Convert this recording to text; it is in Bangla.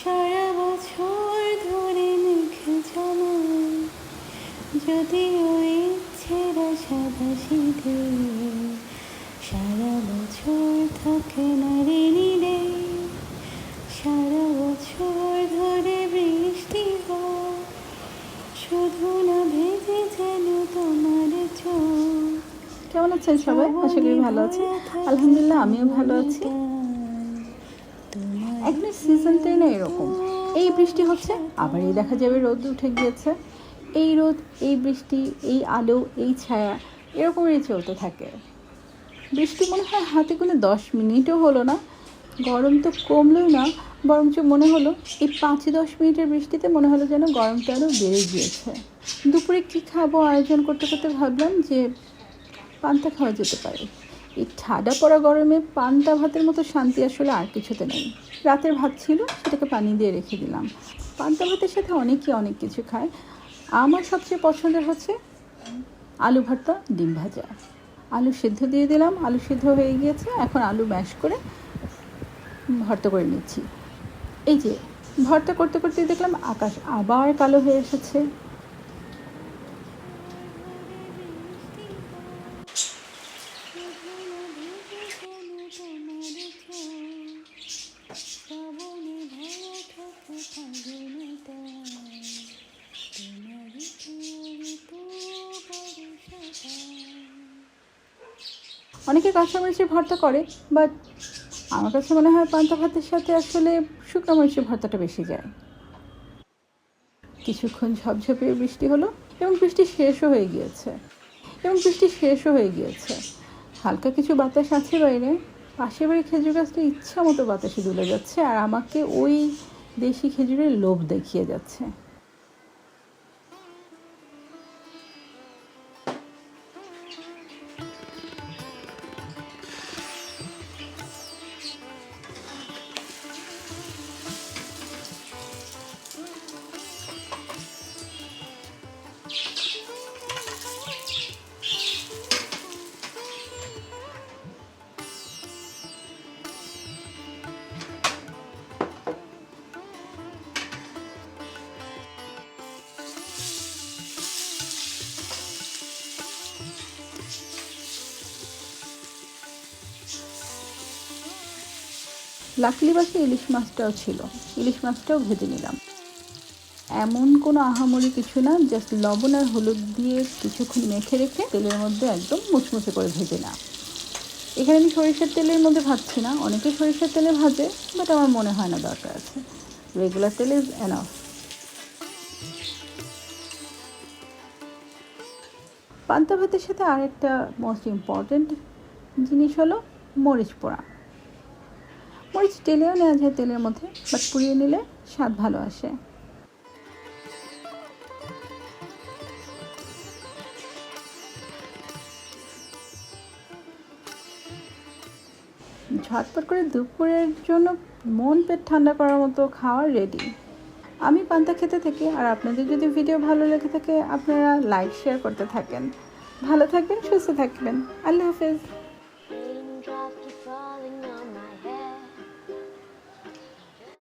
সারা বছর ধরে মেঘ জমায়। যদিও ইচ্ছেরা সাদা শীতে সারা বছর থাকে না কেমন আছেন সবাই? আশা করি ভালো আছেন আলহামদুলিল্লাহ, আমিও ভালো আছি। এখন সিজনটাই না এরকম। এই বৃষ্টি হচ্ছে, আবার এই দেখা যাবে রোদ উঠে গিয়েছে। এই রোদ, এই বৃষ্টি, এই আলো, এই ছায়া, এরকমই চলতে থাকে। বৃষ্টি মনে হয় হাতে কোনো দশ মিনিটও হলো না। গরম তো কমলোই না, বরঞ্চ মনে হলো এই পাঁচ দশ মিনিটের বৃষ্টিতে মনে হলো যেন গরমটা আরও বেড়ে গিয়েছে। দুপুরে কী খাব, আয়োজন করতে করতে ভাবলাম যে পান্তা খাওয়া যেতে পারে। এই ঠাডা পড়া গরমে পান্তা ভাতের মতো শান্তি আসলে আর কিছুতে নেই। রাতের ভাত ছিল, সেটাকে পানি দিয়ে রেখে দিলাম। পান্তা ভাতের সাথে অনেকে অনেক কিছু খায়। আমার সবচেয়ে পছন্দের হচ্ছে আলু ভর্তা, ডিম ভাজা। আলু সিদ্ধ দিয়ে দিলাম। আলু সিদ্ধ হয়ে গিয়েছে। এখন আলু ম্যাশ করে ভর্তা করে নিচ্ছি। এই যে, ভর্তা করতে করতে দেখলাম আকাশ আবার কালো হয়ে এসেছে। অনেকে কাঁচামরিচের ভর্তা করে বাট আমার কাছে মনে হয় পান্তা ভাতের সাথে আসলে শুকনো মরিচের ভর্তাটা বেশি যায়। কিছুক্ষণ ঝপঝপে বৃষ্টি হলো এবং বৃষ্টি শেষও হয়ে গিয়েছে। এবং বৃষ্টি শেষও হয়ে গিয়েছে। হালকা কিছু বাতাস আছে বাইরে। পাশের বাড়ি খেজুর গাছটা ইচ্ছা মতো বাতাসে দুলে যাচ্ছে আর আমাকে ওই দেশি খেজুরের লোভ দেখিয়ে যাচ্ছে। লাকলি বাসে ইলিশ মাছটাও ছিল। ইলিশ মাছটাও ভেজে নিলাম। এমন কোনো আহামরি কিছু না জাস্ট লবণ আর হলুদ দিয়ে কিছুক্ষণ মেখে রেখে তেলের মধ্যে একদম মুচমুচে করে ভেজে না এখানে আমি সরিষার তেলের মধ্যে ভাজছি না, অনেকে সরিষার তেলে ভাজে বাট আমার মনে হয় না দরকার আছে। রেগুলার তেল ইজ এনাফ পান্তা ভাতের সাথে আরেকটা মোস্ট ইম্পর্ট্যান্ট জিনিস হলো মরিচ পোড়া। মরিচ টেলেও নেওয়া যায় তেলের মধ্যে বাট পুড়িয়ে নিলে স্বাদ ভালো আসে। ঝটপট করে দুপুরের জন্য মন পেট ঠান্ডা করার মতো খাওয়ার রেডি আমি পান্তা খেতে থাকি আর আপনাদের যদি ভিডিও ভালো লেগে থাকে, আপনারা লাইক শেয়ার করতে থাকেন। ভালো থাকবেন, সুস্থ থাকবেন। আল্লাহ হাফেজ।